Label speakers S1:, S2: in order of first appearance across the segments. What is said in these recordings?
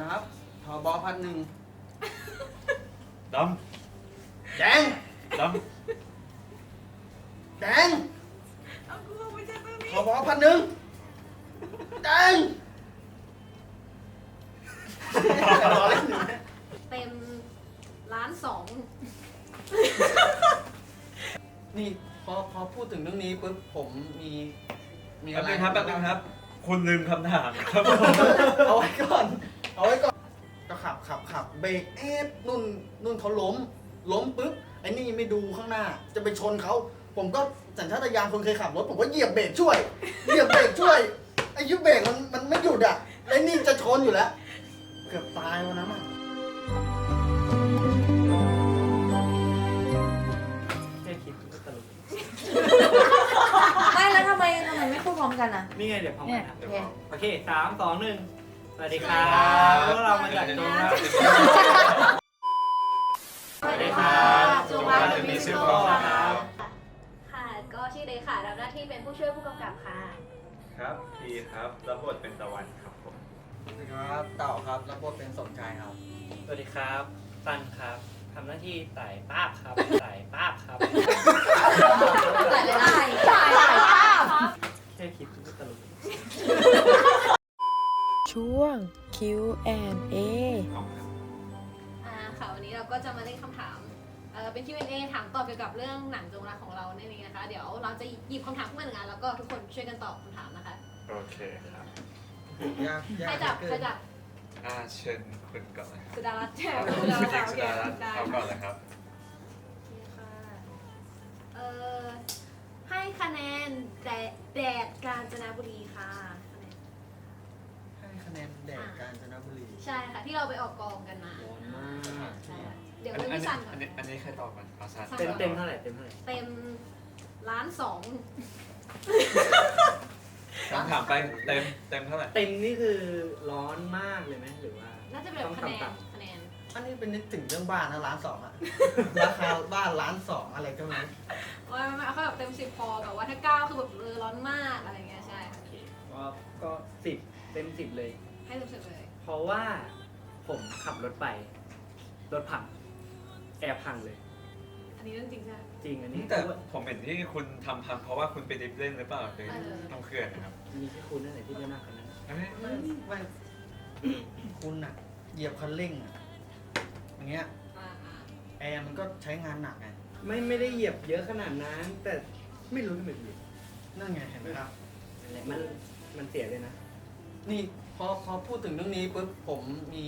S1: นะครับทอบอพันหนึ่ง
S2: ด
S1: แดงำ
S2: ด
S1: แดง
S3: เอากูเอาไม่ใช่ตัวนี้
S1: ทอบอพันหนึ่งแดงรอเล่นอยู่นะ
S3: เต็มล้านสอง
S1: นี่พอพอพูดถึงเรื่องนี้ปุ๊บผมมีมีำอะ
S2: แป๊บ
S1: ไร
S2: นึงครับแป๊บนึงครับ คุณลืมคำถามครับผม
S1: เอาไว้ก่ เบรกเอ๊ะนุ่นนุ่นเขาล้ม ล้มปุ๊บไอ้นี่ไม่ดูข้างหน้า จะไปชนเขาผมก็สัญชาตญาณคนเคยขับรถผมก็เหยียบเบรกช่วยเหยียบเบรกช่วยไอ้ยุบเบรกมันมันไม่หยุดอะไอ้นี่จะชนอยู่แล้ว เกือบตายวันนั้นอะ
S4: แค่คิดก็ตลก
S5: ไม่แล้วทำไมทำไมไม่พูดพร้อมกันอะ
S4: นี่ไงเดี๋ยวพร้อมกันนะ
S5: เนี่ยโอเค
S4: โอเคสามสองหนึ่ง สวัสดีครับพวกเรามาจากจงรัก
S3: สวัสดีครับ
S2: จงรักจะมีชื่อพ่อครับ
S3: ค่ะ ก็ชื่อเดย์ค่ะ รับหน้าที่เป็นผู้ช่วยผู้กำกับค่ะ
S2: ครับพีครับรับบทเป็นตะวันครับผม
S1: ครับเต่าครับรับบทเป็นสมชายครับ
S4: สวัสดีครับซันครับทำหน้าที่ไต่ป้าบครับไต่ป้าบครับ
S5: หลายหลายหลายหลายภาพ
S4: แค่คิดก็ตลก
S6: ช่วง Q&A
S3: อ่าค่ะวันนี้เราก็จะมาเล่นคำถามเอ่อเป็น Q&A ถามตอบเกี่ยวกับเรื่องหนังจงรักของเรานั่นเองนะคะ เดี๋ยวเราจะหยิบคำถามขึ้นมาหนึ่งอันแล้วก็ทุกคนช่วยกันตอบคำถามนะคะ
S2: โอเคครับ
S1: ยากยา
S3: ใคร
S1: ก
S3: จับ
S1: เกิ
S3: ใคร
S1: น
S3: จับ
S2: อ่าเชิญคุณก่อนเลยครับ
S3: สุดารัตน์แช่
S2: คุ
S3: สุ
S2: ณ
S3: ดา
S2: หญิ
S3: รั
S2: ง
S3: ตน์
S2: สุ
S3: โอเค
S2: ดารัตน์
S3: ได้
S2: เอาก่อนเลยครับ
S3: ค่ะเอ่อให้คะแนนแดดแดดกาญจนบุรีค่ะคะแนน
S1: ให้คะแนนแดกกาญจนบุรี
S3: ใช่ค่ะ ที่เราไปออกกองกันมา
S4: ร้อนมาก
S3: ใช่ค่ะเดี๋ยว
S2: อัน
S3: เริ่ม
S2: นี้
S3: ที่สันก่อ
S2: อั
S3: น
S2: น นี้อันนี้ใครตอบกันเอาซัน
S4: เต็มเต็มเท่าไหร่เต็มเท่าไหร่
S3: เต็มล้านสอง
S2: คำถามไปเต็มเต็มเท่าไหร่
S4: เต็มนี่คือร้อนมากเลยไหมหรือว่า
S3: น่าจะเป็นแบบคะแนน
S4: ต้องต่ำ
S3: คะแนน
S1: อันนี้เป็นนึกถึงเรื่องบ้านนะล้านสองอะราคาบ้านล้านสองอะไรก็ไม่รู้
S3: ว่าไม่เอาแค่แบบเต็มสิบพอแบบว่าถ้าเก้าคือแบบเออร้อนมากอะไรเงี้ยใช่ค่ะ
S4: โอเคก็ก็สิบ เต็มสิบเลย
S3: ให้เต็มสิบเลย
S4: เพราะว่าผมขับรถไป รถพังแอร์พังเลย
S3: อันนี้เรื่องจริงใช่ไหม
S4: จริงอันนี้
S2: แต่ผมเห็นที่คุณทำพังเพราะว่าคุณไปดิฟเล่นหรือเปล่าหรือ
S3: เออ
S2: ทำเขื่อนนะครับ
S4: มีแค่คุณนั่นแหละที่ไม่น่าคนนั้น
S2: เอ้ย
S1: ไม่ไม่คุณอะเหยียบคันเร่งอะอย่างเงี้ย
S3: อ่าอ่า
S1: แอร์มันก็ใช้งานหนักไง
S4: ไม่ไม่ได้เหยียบเยอะขนาดนั้น แต่ไม่รู้ทำไมเหยียบ
S1: นั่นไงเห็นไหมครับ
S4: นั่นแหละมันมันเสียเลยนะ
S1: นี่พอพอพูดถึงเรื่องนี้ปุ๊บผมมี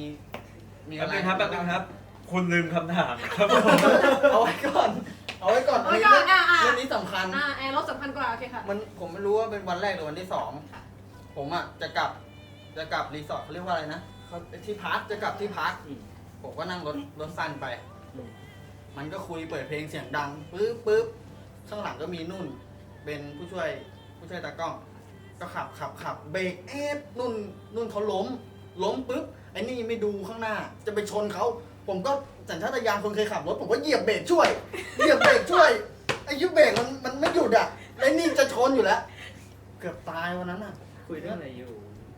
S1: มี
S2: แป๊
S1: อะ
S2: บ
S1: ไร
S2: นึงครับแป๊บนึงครับ คุณลืมคำถามครับผม
S1: เอาไว้ก่อน เอาไว้ก่อน
S3: เอาไว้ก่อนอ่าอ่า
S1: เรื่องนี้สำคัญ
S3: อ่าแอร์รถสำคัญกว่าโอเคค่ะ
S1: มันผมไม่รู้ว่าเป็นวันแรกหรือวันที่สอง
S3: ค่ะ
S1: ผมอะจะกลับจะกลับรีสอร์ทเขาเรียกว่าอะไรนะเขาที่พักจะกลับที่พัก
S4: อืม
S1: ผมก็นั่งรถรถสั้นไป
S4: อืม
S1: มันก็คุยเปิดเพลงเสียงดังปึ๊บปึ๊บข้างหลังก็มีนุ่น เป็นผู้ช่วยผู้ช่วยตากล้อง ก็ขับขับขับเบรกเอ๊ะนุ่นนุ่นเขาล้ม ล้มปุ๊บไอ้นี่ไม่ดูข้างหน้า จะไปชนเขาผมก็สัญชาตญาณคนเคยขับรถผมก็เหยียบเบรกช่วยเหยียบเบรกช่วยไอ้ยุบเบรกมันมันไม่หยุดอะไอ้นี่จะชนอยู่แล้ว เกือบตายวันนั้นอะ
S4: คุยเรื่องอะไรอยู่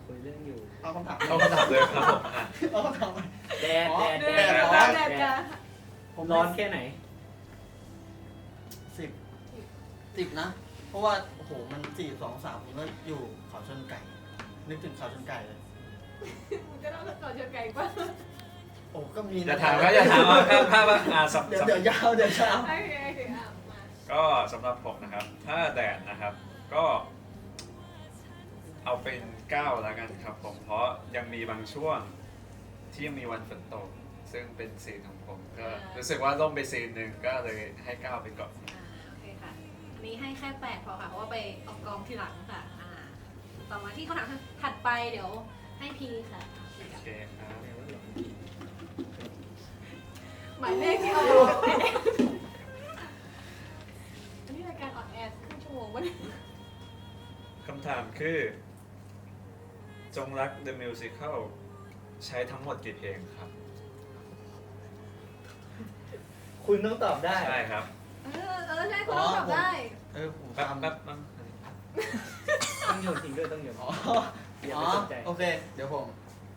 S4: คุยเรื่องอยู่
S1: เอาคำถาม
S2: เอาคำถามเลยครับผมอะ
S1: เอาคำถามมา
S4: แดด
S1: อ๋อ
S4: แดด
S3: แด
S4: แด
S3: ด
S4: ด
S3: แด
S4: ร้อ
S3: ด
S4: น
S3: แดดแดด
S1: ผม
S4: ร้อนแค่ไหน
S1: สิบสิบนะ เพราะว่าโอ้โหมันสี่สองสามผมก็อยู่เขาชนไก่ นึกถึงเขาชนไก่เลย
S3: มันก็ต้องก่อนเชิญไก่ป่ะ
S1: โอ้ก็มี
S2: อย่าถามว่าอย่าถามว่าภาพภาพว่าอ่าสำ
S1: เดี๋ยว
S2: สำ
S1: เดี๋ยวยาวเดี๋ยวยาว
S3: โอเคโอเคอะมา
S2: ก็สำหรับผมนะครับ ถ้าแดดนะครับ ก็ เอาเป็นเก้าแล้วกันครับ ผมเพราะยังมีบางช่วงที่ยังมีวันฝนตก ซึ่งเป็นซีนของผมก็รู้สึกว่าล่มไปซีนหนึ่งก็เลยให้เก้าไปก่อน
S3: อ่าโอเคค่ะอั นนี้ให้แค่แปดพอค่ะเพราะว่าไปออกกองทีหลังค่ะอ่าต่อมาที่คำถามถัดไปเดี๋ยวให้พีค่ะพี
S2: โอ
S3: กับ
S2: เคครับ
S3: หมายเลขที่เอาอยู่กับแม่อันนี้รายการออนแอร์ครึ่งชั่วโมงวะเนี่ย
S2: คำถามคือ จงรัก The Musical ใช้ทั้งหมดกี่เพลงครับ
S4: คุณต้องตอบได้
S2: ใช่ครับ
S3: เออเออใช่คุณต้องตอบได้
S1: เออผม
S2: แป๊บ
S1: จำ
S2: แป๊บแป๊บ
S4: ต้องโยนทิ้งด้วยต้องโยน
S1: อ๋อ
S4: อย่า
S1: อ๋
S4: ไป
S1: อ
S4: สนใจ
S1: โอเค เดี๋ยวผม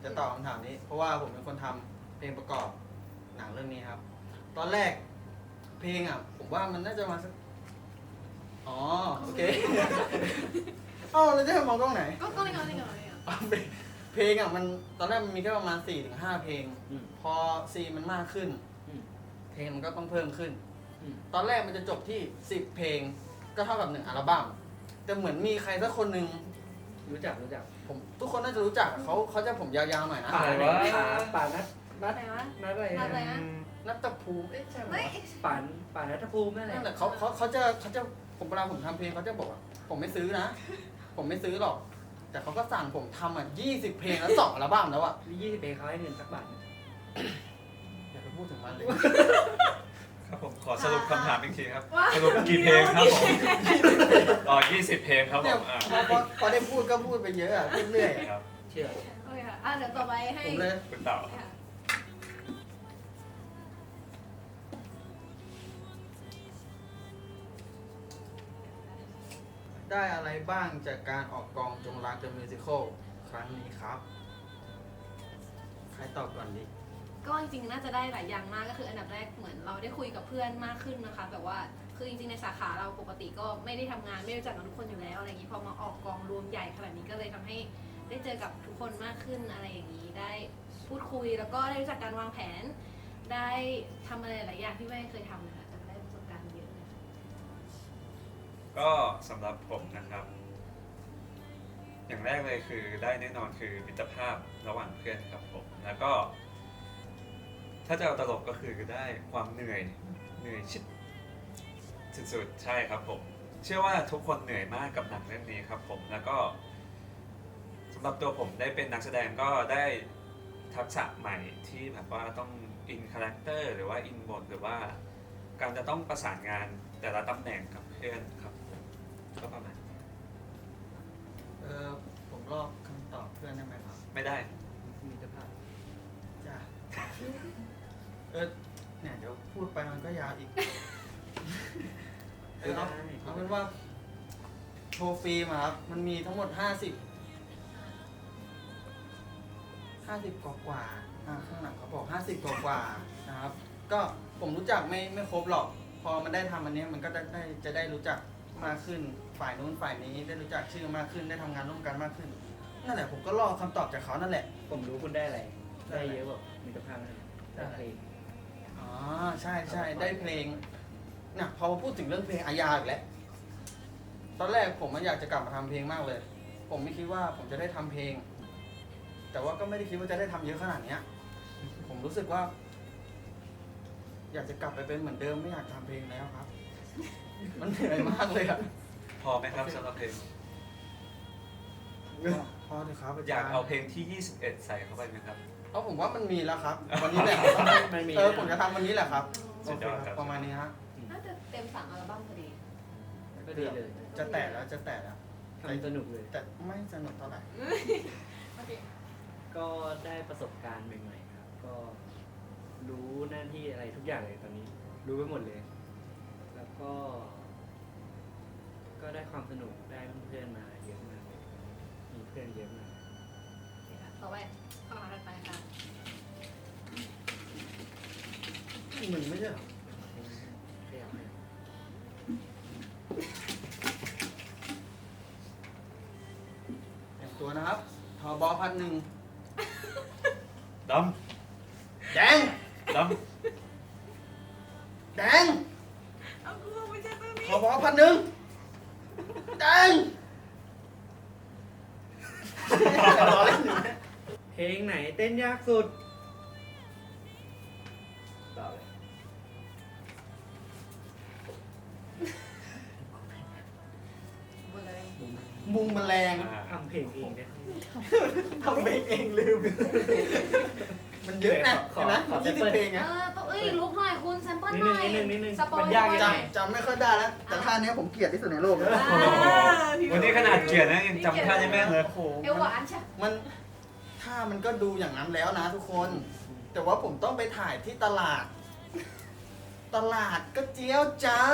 S1: จจะตอบคำถามนี้ เพราะว่าผมเป็นคนทำเพลงประกอบหนังเรื่องนี้ครับ ตอนแรกเพลงอะ ผมว่ามันน่าจะมาสักอ๋อโอเคเอ้าเราจะให้มองกล้องไหน
S3: ก็ก็เลยก็เลยก็เลย
S1: เพลงอะมันตอนแรกมันมีแค่ประมาณ4ี่ถึงห้าเพลง
S4: อืม
S1: พอซีนมันมากขึ้น
S4: อืม
S1: เพลงมันก็ต้องเพิ่มขึ้น
S4: อืม
S1: ตอนแรกมันจะจบที่10เพลงก็เท่ากับหนึ่งอัลบั้มแต่เหมือนมีใครสักคนหนึ่ง
S4: รู้จักรู้จัก
S1: ผมทุกคนน่าจะรู้จักอะเขาเขาจะผมยาวๆหน่อยนะ
S4: ป่า
S2: อะไร
S4: ไหน
S2: วะ
S4: ป่าป่านัดนัด
S3: อะไรวะ
S4: นัดอะไร
S3: นัดอะไร
S4: นะ
S3: นะ
S1: นัตภูมิเอ๊ะใช่ไหม
S3: ไม่
S4: ป่านป่านัทภูมินั่นแห
S1: นั่
S4: ละ
S1: นแหละเขาเขาเขาจะเขาจะผมเวลาผมทำเพลงเขาจะบอกว่าผมไม่ซื้อนะ ผมไม่ซื้อหรอก แต่เขาก็สั่งผมทำอะ20เพลงแล้วสองอัลบั้มแล้วอะ
S4: มียี่สิบเพลงเขาให้เงินสักบาทไหม
S1: อย่าไปพูดถึงมันเลย
S2: ครับผม ขอสรุปคำถามอีกทีครับ
S3: ว่า
S2: สรุปกี่เพลงครับผมอ๋อ20 เพลงครับผ
S1: เนี่ย
S2: มอ่า
S1: พอพอพอได้พูดก็พูดไปเยอะอะพูดเรื่อยอะ
S2: ครับ
S4: เชื่อ
S3: โอเคค่ะอะเดี๋ยวต่อไปให้
S1: ผมเลย
S2: คุณเต่า
S3: ค่ะ
S1: ได้อะไรบ้างจากการออกกองจงรัก The Musical ครั้งนี้ครับ ใครตอบก่อนดิ
S3: ก็จริงๆน่าจะได้หลายอย่างมากก็คืออันดับแรกเหมือนเราได้คุยกับเพื่อนมากขึ้นนะคะแบบว่าคือจริงๆในสาขาเราปกติก็ไม่ได้ทำงานไม่ได้รู้จักกับทุกคนอยู่แล้วอะไรอย่างนี้พอมาออกกองรวมใหญ่ขนาดนี้ก็เลยทำให้ได้เจอกับทุกคนมากขึ้นอะไรอย่างนี้ได้พูดคุยแล้วก็ได้รู้จักการวางแผน ได้ทำอะไรหลายอย่างที่ไม่เคยทำนะคะแต่ได้ประสบการณ์เยอะเลยค่ะ
S2: ก็สำหรับผมนะครับ อย่างแรกเลยคือได้แน่นอนคือมิตรภาพระหว่างเพื่อนครับผม แล้วก็ ถ้าจะเอาตลกก็คือได้ความเหนื่อยเหนื่อยชิดสุดๆใช่ครับผม เชื่อว่าทุกคนเหนื่อยมากกับหนังเรื่องนี้ครับผมแล้วก็สำหรับตัวผมได้เป็นนักแสดงก็ได้ทักษะใหม่ที่แบบว่าต้องอินคาแรคเตอร์หรือว่าอินบทหรือว่า การจะต้องประสานงานแต่ละตำแหน่งกับเพื่อนครับผมก็ประมาณนี้
S1: เออผมลอกคำตอบเพื่อนได้ไหมครับ
S2: ไม่ได้
S4: มีสภาพ
S1: จ้า เออเนี่ยเดี๋ยวพูดไปมันก็ยาวอีก เออเอาเอาเป็นว่า โชว์ฟิล์มอะครับ มันมีทั้งหมด50 50กว่ากว่าๆอ่าข้างหลังเขาบอก50กว่ากว่าๆนะครับ ก็ผมรู้จักไม่ไม่ครบหรอก พอมันได้ทำอันเนี้ยมันก็ได้ได้จะได้รู้จักมากขึ้น ฝ่ายนู้นฝ่ายนี้ได้รู้จักชื่อมากขึ้นได้ทำงานร่วมกันมากขึ้น นั่นแหละผมก็รอคำตอบจากเขานั่นแหละ
S4: ผมรู้คุณได้อะไร
S1: ได้
S4: ได้
S1: อะไร
S4: เยอะแบบมีสภาพนั่นแหละได้เพลง
S1: อ๋อ ใช่ใช่ได้เพลงนะพอพูดถึงเรื่องเพลงอาญาอีกแล้วตอนแรกผมมันอยากจะกลับมาทำเพลงมากเลย ผมไม่คิดว่าผมจะได้ทำเพลง แต่ว่าก็ไม่ได้คิดว่าจะได้ทำเยอะขนาดเนี้ย ผมรู้สึกว่า อยากจะกลับไปเป็นเหมือนเดิมไม่อยากทำเพลงแล้วครับ มันเหนื่อยมากเลยอะ
S2: พอไหมครับสำหรับเพลง
S1: พอเถอะครับอา
S2: อ
S1: จาร
S2: ยาก
S1: ย์
S2: เอาเพลงที่ 21 ใส่เข้าไปไหมครับ
S1: เอาผมว่ามันมีแล้วครับ วันนี้แหละครับ
S4: มันมี
S1: เออผมจะทำวันนี้แหละครับ
S2: สุดยอดครับ
S1: โอเประมาณนี้ฮะ
S3: น่าจะเต็มสามอัลบั้มพอดี
S4: ก็ดีเลย
S1: จะแตะแล้วจะแตะแล้ว
S4: ทำสนุกเลย
S1: แต่ไม่สนุกเท่าไหร่
S3: โอเค
S4: ก็ได้ประสบการณ์ใหม่ๆครับ ก็รู้หน้าที่อะไรทุกอย่างเลยตอนนี้ รู้ไปหมดเลย แล้วก็ ก็ได้ความสนุกได้เพื่อนๆมาเยอะมากเลยมีเพื่อนเยอะมาก
S3: โอเคค่ะ ต่อไปข้อมาถัดไปค่ะ
S1: มึงไม่ใช่เหรอ
S4: ขยับให้
S1: เตรียมตัวนะครับ ทอบอพันหนึ่ง
S2: ด
S1: แดงำ
S2: ด
S1: แดง
S3: เอากูไม่ใช่ตัวนี้
S1: ทอบอพันหนึ่งแดงรอเล่นอยู่นะ
S4: เพลงไหนเต้นยาก สุดตอบเลย
S3: หมดเลย
S1: มุงแมลงำ
S2: อ่า
S4: ทำเพลงเองเนี่ย
S1: ทำเพลงเองลืม มันเยอะนะ
S4: ขอ
S1: เห็นไหม
S4: ขอ
S1: ยี่สิบ
S4: sample
S1: เพลง
S3: เอ
S1: นะ
S3: อตัวเอ้ยลุกหน่อยคุณแซมเปิล
S4: นิด
S3: ห
S4: นึ
S3: น่
S4: ง
S3: อย
S4: นิดนึงนิดนึง
S3: สปอย
S4: มันยาก
S3: สปอ
S4: จัง
S1: จำจำไม่ค่อยได้แล้ว แต่ท่านี้ผมเกลียดที่สุดในโลกเลย
S3: อ่าพี่
S2: วันนี้ขนาดเกียรตินะยังจำท่าได้แม่นเลย
S1: โอ้โห
S3: เอวหวานใช่
S1: มันท่ามันก็ดูอย่างนั้นแล้วนะทุกคน แต่ว่าผมต้องไปถ่ายที่ตลาด ตลาดก็เจียวเจ้า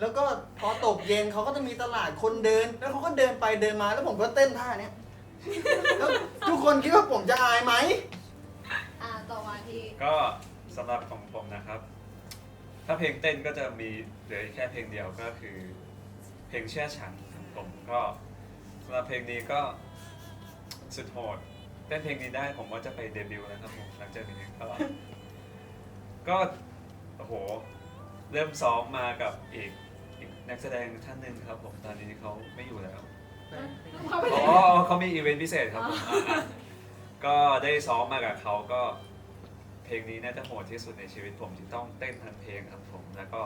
S1: แล้วก็พอตกเย็นเขาก็จะมีตลาดคนเดิน แล้วเขาก็เดินไปเดินมาแล้วผมก็เต้นท่าเนี้ยแล้วทุกคนคิดว่าผมจะอายไหม
S3: อ่าต่อมาที่
S2: ก็สำหรับของผมนะครับ ถ้าเพลงเต้นก็จะมีเหลือแค่เพลงเดียวก็คือ เพลงแช่ฉันครับผมก็สำหรับเพลงนี้ก็สุดโหด เต้นเพลงนี้ได้ผมว่าจะไปเดบิวต์นะครับผมหลังจากนี้ก็ ก็โอ้โห เริ่มซ้อมมากับอีกอีกนักแสดงท่านหนึ่งครับผมตอนนี้เขาไม่อยู่แล้ว
S3: เขาไปไหน
S2: อ๋อเขามีอีเวนต์พิเศษครับผมอะก็ได้ซ้อมมากับเขาก็ เพลงนี้น่าจะโหดที่สุดในชีวิตผมที่ต้องเต้นทันเพลงครับผมแล้วก็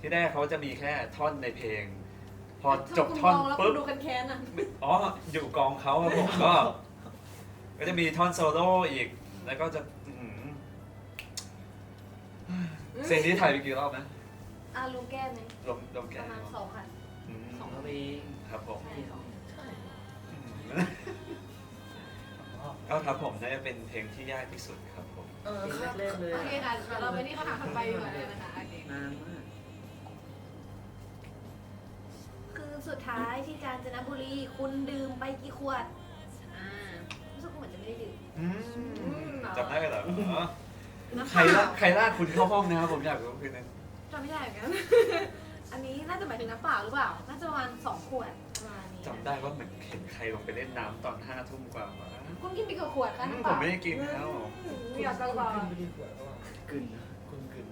S2: ที่แรกเขาจะมีแค่ท่อนในเพลง พอจบท่อน
S3: แล้วคุ
S2: ปุ๊
S3: ณ
S2: บ
S3: ดูกันแค้นอะ
S2: อ๋ออยู่กองเขาครับผมก็ ก็จะมีท่อนโซโล่อีก แล้วก็จะอื้อหือเซนนี้ถ่ายไปกี่รอบนะ
S3: อ่าลุงแก้ไหม
S2: ลมลม
S3: ป
S2: แก้
S3: ระมาณ
S2: ว
S3: สองค่ะ
S2: อืม
S3: สอง
S4: เอาไปเอง
S2: ครับผม
S3: ใช่สอง
S2: อืมก็ครับผมน่าจะเป็นเพลงที่ยากที่สุดครับผม
S1: เออ
S4: เพลง
S1: ครับ
S4: แรกๆเลย
S3: โอเคค่ะเดี๋ยวเราไปที่คำถามถัดไปดีกว่าเลยนะคะโอเคนา
S4: นมาก
S3: คือสุดท้ายที่กาญจนบุรีคุณดื่มไปกี่ขวด อืมจำ
S2: ได้เหรอ
S3: น้ำ
S2: ใคร
S3: เป
S2: ลา
S3: ล่าก
S2: ใครลากคุณเข้าห้องนะครับผมอยากรู้คือนั้น
S3: จำไม่ได้เหมือนกัน อันนี้น่าจะหมายถึงน้ำเปล่าหรือเปล่า น่าจะประมาณสองขวดประมาณนี้
S2: จำได้ว่าเหมือนเห็นใครลงไปเล่นน้ำตอนห้าทุ่มกว่าวะ
S3: คุณกินไปกี่ขวดคะ
S2: อืม
S3: น้ำ
S2: ผ
S3: เปล่าม
S2: ไม่ได้กินแล้ว
S3: อืมอยากจะบอก
S1: ขึ้นไปดีกว่าระหว่าง
S4: กึ่นนะ
S1: คุณกึ่น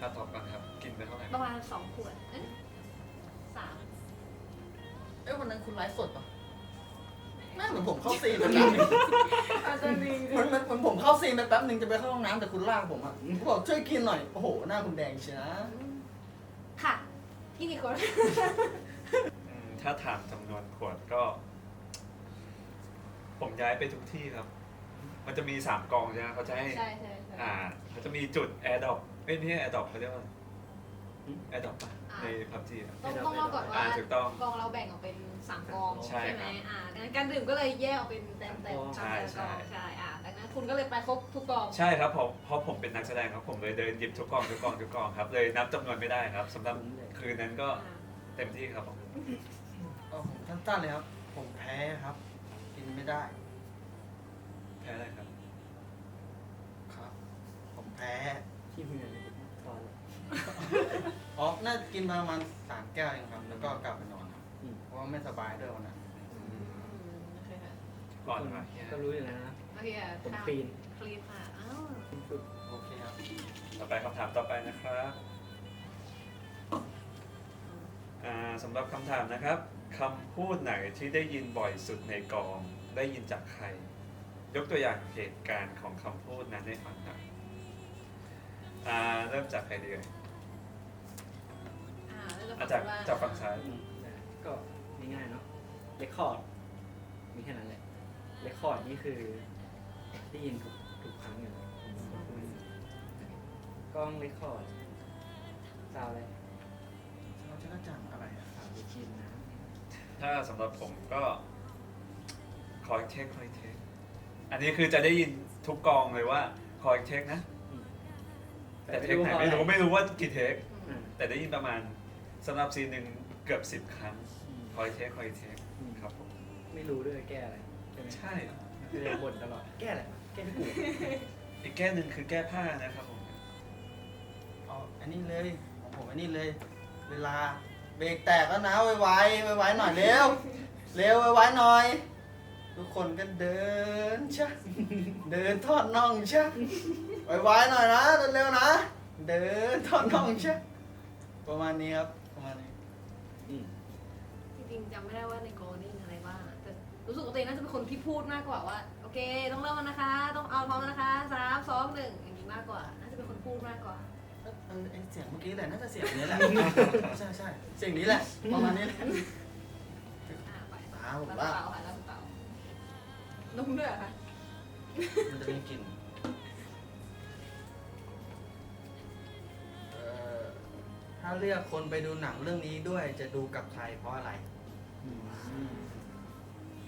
S2: ถ้าตอบก่อนครับ กินไปเท่าไหร่
S3: ประมาณสองขวดเอ๊ะสาม
S1: เอ้ยวันนั้นคุณไลฟ์สดปะ น่าเหมือนผมเข้าซีนไปแป๊บนึง
S3: อาจจะมี
S1: เหมือนเหมือนเหมือนผมเข้าซีนไปแป๊บนึงจะไปเข้าห้องน้ำแต่คุณลากผมอะผมบอกช่วยกินหน่อย โอ้โห หน้าคุณแดงเชียวนะ
S3: ค่ะกินกี่ขวด
S2: อืมถ้าถามจำนวนขวดก็ ผมย้ายไปทุกที่ครับ มันจะมีสามกองใช่ไหมเขาจะให้
S3: ใช่ใช่ใช่
S2: อ่าเขาจะมีจุดแอร์ดอปไม่ใช่แอร์ดอปเขาเรียกว่าแอร์ดอปปะ ในพับจีอะ
S3: ต้องต้องเล่าก่อน
S2: อ่า
S3: ว่า
S2: ถูกต้อง
S3: กองเราแบ่งออกเป็นสามกอง
S2: ใช่
S3: ใช่ไหม
S2: ครับ
S3: อ่าดังนั้นการดื่มก็เลยแยกออกเป็นแต่แต่
S2: ใช่
S3: แต่
S2: ใช่
S3: กองใช่อ่าดังนั้นคุณก็เลยไปครบทุกกอง
S2: ใช่ครับผมเพราะผมเป็นนักแสดงครับผมเลยเดินหยิบทุกกองทุกกองทุกกองครับเลยนับจำนวนไม่ได้ครับสำหรับคืนนั้นก็
S3: อ่า
S2: เต็มที่ครับผม
S1: เอาผมสั้นๆเลยครับ ผมแพ้ครับ กินไม่ได้
S2: แพ้อะไรครับ
S1: ครับ ผมแพ้
S4: ที่เมืองตอน
S1: อ๋อ น่าจะกินประมาณสามแก้วเองครับ แล้วก็กลับไปนอนครับ
S4: อืม
S1: เพราะว่าไม่สบายด้วยวันนั้น
S3: อืมโอเคค่ะ
S2: ก่อนมาเนี่ย
S4: ก็รู้อยู่แล้วนะ
S3: โอเคค่ะ
S4: ผมปีน
S3: คลีนค่ะอ้าว
S4: ฝึก
S1: โอเคครับ
S2: ต่อไปคำถามต่อไปนะครับอ่าสำหรับคำถามนะครับคำพูดไหนที่ได้ยินบ่อยสุดในกอง ได้ยินจากใคร ยกตัวอย่างเหตุการณ์ของคำพูดนั้นให้ฟังหน่อยอ่าเริ่มจากใครดีเอ่ย
S3: อ่าแล้ว
S2: อา
S3: จะ
S2: จาก
S3: ว่า
S2: จากฝั่งซ้าย
S4: อืมได้ก็ง่ายๆเนาะเรคคอร์ดมีแค่นั้นแหละเรคคอร์ดนี่คือได้ยินทุกทุกครั้งอยู่แล้วผมพูดกล้องเรคคอร์ดซาวอะไร
S1: เราจะกระจังอะไรอะ
S4: ซาวดิจินนะ
S2: ถ้าสำหรับผมก็คอยเทคคอยเทคอันนี้คือจะได้ยินทุกกองเลยว่าคอยเทคนะ
S4: อืม
S2: แต่เทคไหนไม่รู้ไม่รู้ว่ากี่เทค
S3: อืม
S2: แต่ได้ยินประมาณ สำหรับซีนหนึ่งเกือบสิบครั้ง
S4: อืม
S2: คอยเทคคอยเทค
S4: อืม
S2: ครับผม
S4: ไม่รู้ด้วยแก้อะไรใช่ไหม
S2: ใช่
S4: คือบ่นตลอดแก้อะไรวะแก้ไม่กู
S2: อีกแก้หนึ่งคือแก้ผ้านะครับผม
S1: เอาอันนี้เลยของผมอันนี้เลย เวลาเบรกแตกแล้วนะไวๆไวๆหน่อยเร็วเร็วไวๆหน่อย ทุกคนก็เดินชะเดินทอดน่องชะไวๆหน่อยนะเร็วๆนะ เดินทอดน่องชะประมาณนี้ครับ ประมาณนี้
S4: อืม
S3: จริงๆจำไม่ได้ว่าในกองนี่มีอะไรบ้างอะแต่รู้สึกว่าตัวเองน่าจะเป็นคนที่พูดมากกว่าว่า โอเคต้องเริ่มแล้วนะคะ ต้องเอาพร้อมแล้วนะคะสามสองหนึ่งอย่างนี้มากกว่า น่าจะเป็นคนพูดมากกว่า
S1: เออไอเสียงเมื่อกี้แหละน่าจะเสียงนี้แหละ ใช่ใช่เสียงนี้แหละประมาณนี้แหละ
S3: อ่าไป
S1: อ่าผม
S3: แล้ว
S1: ว่า
S3: เปล่าค่ะแล้วเปล่านุ่มด้วยเหรอค่ะ
S1: มันจะมีกลิ่นเอ่อถ้าเลือกคนไปดูหนังเรื่องนี้ด้วยจะดูกับใครเพราะอะไร
S4: อืม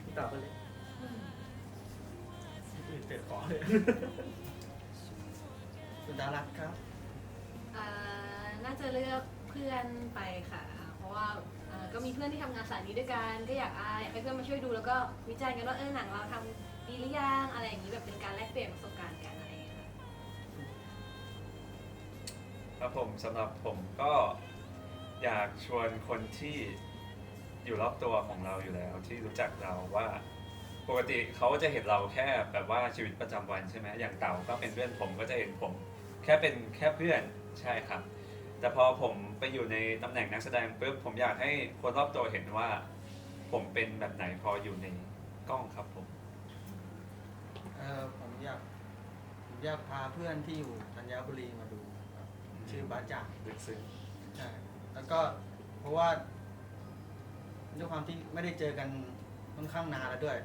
S4: พี่ตอบไปเลย
S1: เตะขอเลยสุดารัตครับ
S3: อ่าน่าจะเลือกเพื่อนไปค่ะ เพราะว่าอ่าก็มีเพื่อนที่ทำงานสายนี้ด้วยกัน ก็อยากอาอยากให้เพื่อนมาช่วยดูแล้วก็วิจัยกันว่าเออหนังเราทำดีหรือยังอะไรอย่างนี้แบบเป็นการแลกเปลี่ยนประสบการณ์กันอะไรอย่างเงี้ยค่ะ
S2: ครับผมสำหรับผมก็อยากชวนคนที่ อยู่รอบตัวของเราอยู่แล้ว ที่รู้จักเราว่า ปกติเขาจะเห็นเราแค่แบบว่าชีวิตประจำวันใช่ไหมอย่างเต่าก็เป็นเพื่อนผมก็จะเห็นผม แค่เป็นแค่เพื่อนใช่ครับ แต่พอผมไปอยู่ในตำแหน่งนักแสดงปุ๊บผมอยากให้คนรอบตัวเห็นว่า ผมเป็นแบบไหนพออยู่ในกล้องครับผม
S1: เออผมอยากผมอยากพาเพื่อนที่อยู่ธัญบุรีมาดูครับ ชื่อบาจ่าง
S2: ลึกซึ้ง
S1: ใช่แล้วก็เพราะว่า ด้วยความที่ไม่ได้เจอกันค่อนข้างนานแล้วด้วย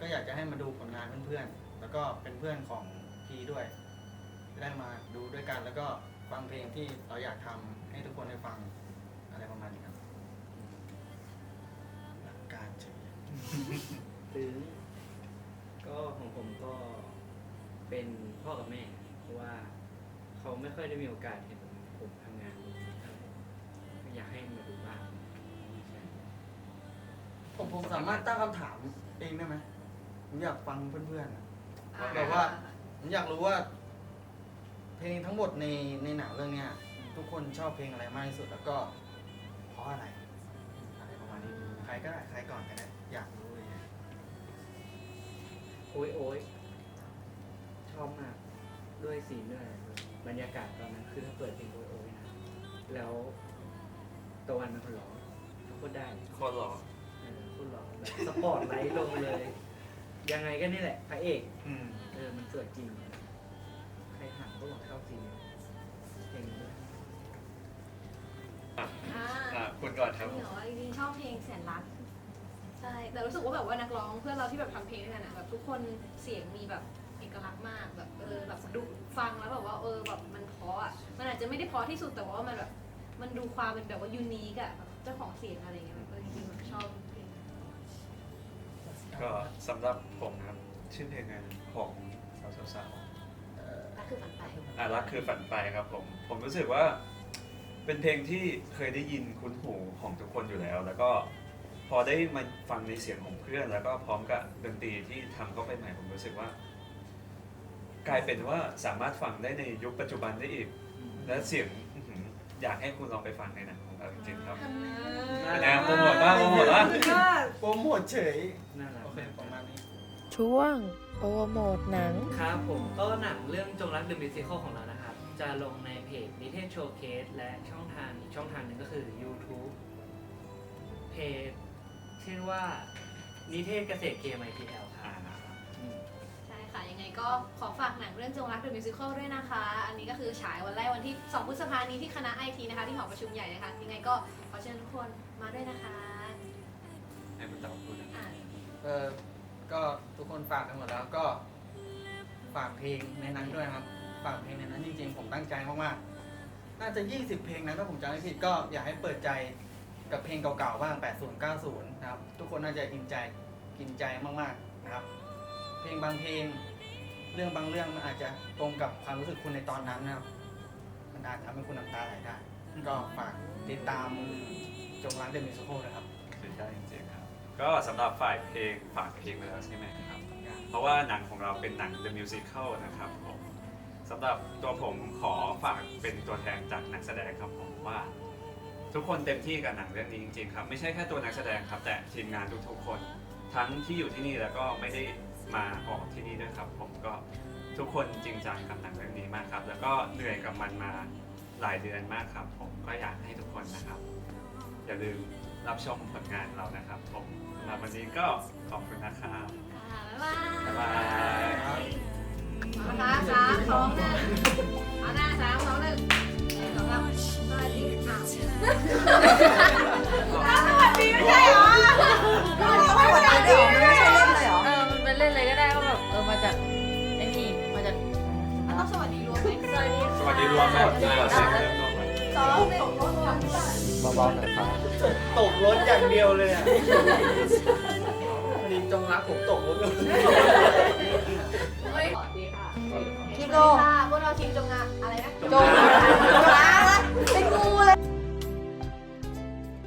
S1: ก็อยากจะให้มาดูผลงานเพื่อนๆ แล้วก็เป็นเพื่อนของพีด้วยจะได้มาดูด้วยกัน แล้วก็ฟังเพลงที่เราอยากทำให้ทุกคนได้ฟังอะไรประมาณนี้ครับหลักการเฉย
S4: ถึงก็ของผมก็เป็นพ่อกับแม่ เพราะว่าเขาไม่ค่อยได้มีโอกาสเห็นผมทำงานเท่าไหร่ก็อยากให้มาดูบ้างใช่
S1: ผมผมสามารถตั้งคำถามเองได้ไหมผมอยากฟังเพื่อนๆอะ แบบว่า ผมอยากรู้ว่า เพลงทั้งหมดในในหนังเรื่องเนี้ย ทุกคนชอบเพลงอะไรมากที่สุดแล้วก็ เพราะอะไรอะไรประมาณนี้ใครก็ได้ใครก่อนก็ได้อยากรู้เลย
S4: โอ้ยโอ้ยชอบมาก ด้วยซีนด้วยบรรยากาศตอนนั้นคือถ้าเปิดเพลงโอ้ยโอ้ยนะแล้วตะวันเป็นคนร้องเขาก็ได้
S2: โคตรหล่อ
S4: เออ คุณหรอแบบสปอร์ตไลท์ลงเลย ยังไงก็นี่แหละพระเอก
S2: อืม
S4: เออมันสวยจริง ใครถามก็บอกชอบจริงเพลงนี้
S2: อะ
S3: อ่า
S2: อะคุณก่อนครับ
S3: จริงเหรอจริงๆชอบเพลงแสนรัก ใช่ แต่รู้สึกว่าแบบว่านักร้องเพื่อนเราที่แบบทำเพลงด้วยกันอะแบบทุกคนเสียงมีแบบเอกลักษณ์มากแบบเออแบบดูฟังแล้วแบบว่าเออแบบมันเพราะอะมันอาจจะไม่ได้เพราะที่สุดแต่ว่ามันแบบมันดูความเป็นแบบว่ายูนิคอะแบบเจ้าของเสียงอะไรอย่างเงี้ยแบบเออจริงๆแบบชอบเพลง
S2: ก็สำหรับผมนะครับชื่อเพลงอะไรของสาวสาว
S1: เอ่อ
S5: รักคือฝันไป
S2: ๆอะรักคือฝันไปครับผม ผมรู้สึกว่าเป็นเพลงที่เคยได้ยินคุ้นหูของทุกคนอยู่แล้ว แล้วก็พอได้มาฟังในเสียงของเพื่อน แล้วก็พร้อมกับดนตรีที่ทำเข้าไปใหม่ผมรู้สึกว่า กลายเป็นว่าสามารถฟังได้ในยุคปัจจุบันได้อีก และเสียงอื้อหืออยากให้คุณลองไปฟังในหนังของเราจริงๆครับ เป็นไงโปรโมทบ้างโปรโมทบ้าง
S1: โปรโมทเฉย
S6: ช่วงโปรโมทหนัง
S4: ครับผมก็หนังเรื่องจงรัก The Musical ของเรานะครับ จะลงในเพจนิเทศโชว์เคสและช่องทางอีกช่องทางหนึ่งก็คือ YouTube เพจชื่อว่านิเทศเกษตร KMITL ครับอืม
S3: ใช่ค่ะ ยังไงก็ขอฝากหนังเรื่องจงรัก The Musical ด้วยนะคะ อันนี้ก็คือฉายวันแรกวันที่ 2 พฤษภาคมนี้ที่คณะไอทีนะคะ ที่หอประชุมใหญ่นะคะ ยังไงก็ขอเชิญทุกคนมาด้วยนะคะ
S2: ให้คุณเต๋าพูดนะ
S3: อะ
S1: เออ ก็ทุกคนฝากกันหมดแล้วก็ฝากเพลงในนั้นด้วยครับ ฝากเพลงในนั้นจริงๆ ผมตั้งใจมากๆ น่าจะ 20 เพลงนะถ้าผมจำไม่ผิดก็อยากให้เปิดใจกับเพลงเก่าๆบ้าง 80 90 นะครับ ทุกคนน่าจะอินใจกินใจมากๆนะครับ เพลงบางเพลง เรื่องบางเรื่องมันอาจจะตรงกับความรู้สึกคุณในตอนนั้นนะครับ มันอาจทำให้คุณน้ำตาไหลได้ ก็ฝากติดตามจงรักเดมิสโคนะครับ
S2: สุดยอดจริงๆครับ ก็สำหรับฝ่ายเพลงฝากเพลงไปแล้วใช่ไหมครับ เพราะว่าหนังของเราเป็นหนัง The Musical นะครับผมสำหรับตัวผมขอฝากเป็นตัวแทนจากนักแสดงครับผมว่า ทุกคนเต็มที่กับหนังเรื่องนี้จริงๆครับ ไม่ใช่แค่ตัวนักแสดงครับ แต่ทีมงานทุกๆคน ทั้งที่อยู่ที่นี่แล้วก็ไม่ได้มาออกที่นี่ด้วยครับ ผมก็ทุกคนจริงจังกับหนังเรื่องนี้มากครับ แล้วก็เหนื่อยกับมันมาหลายเดือนมากครับ ผมก็อยากให้ทุกคนนะครับ อย่าลืมรับชมผลงานเรานะครับ ผม หรับวันนี้ก็ขอบคุณนะครับ
S3: บ๊ายบาย
S2: บ๊ายบาย
S3: เอาละสามสองหนึ่งเอาหน้าสามสองหนึ่งสองสามสวัสดีค่ะสวัสดีไม่ใช่เหรอ
S5: ไม่ใช่เล่นเลยเหรอ
S7: เออมันเป็นเล่นอะไรก็ได้ก็แบบเออมาจากไอ้นี่มาจาก
S3: ต้องสวัสดีรวมไหมสวัสดี
S2: สวัสดีรวมครับเสียงเริ่ม
S3: สองหนึ่ง
S1: เบาๆหน่อยครับตกรถอย่างเดียวเลยอะพอดีจงรักผมตกรถเลย
S3: เฮ้ยสวัสดีค่ะ
S5: ทีม
S3: ส
S5: โล
S3: วัสดีค่ะพวกเราทีมจงงานอะไรนะ
S5: จงรักเป็นงูเลย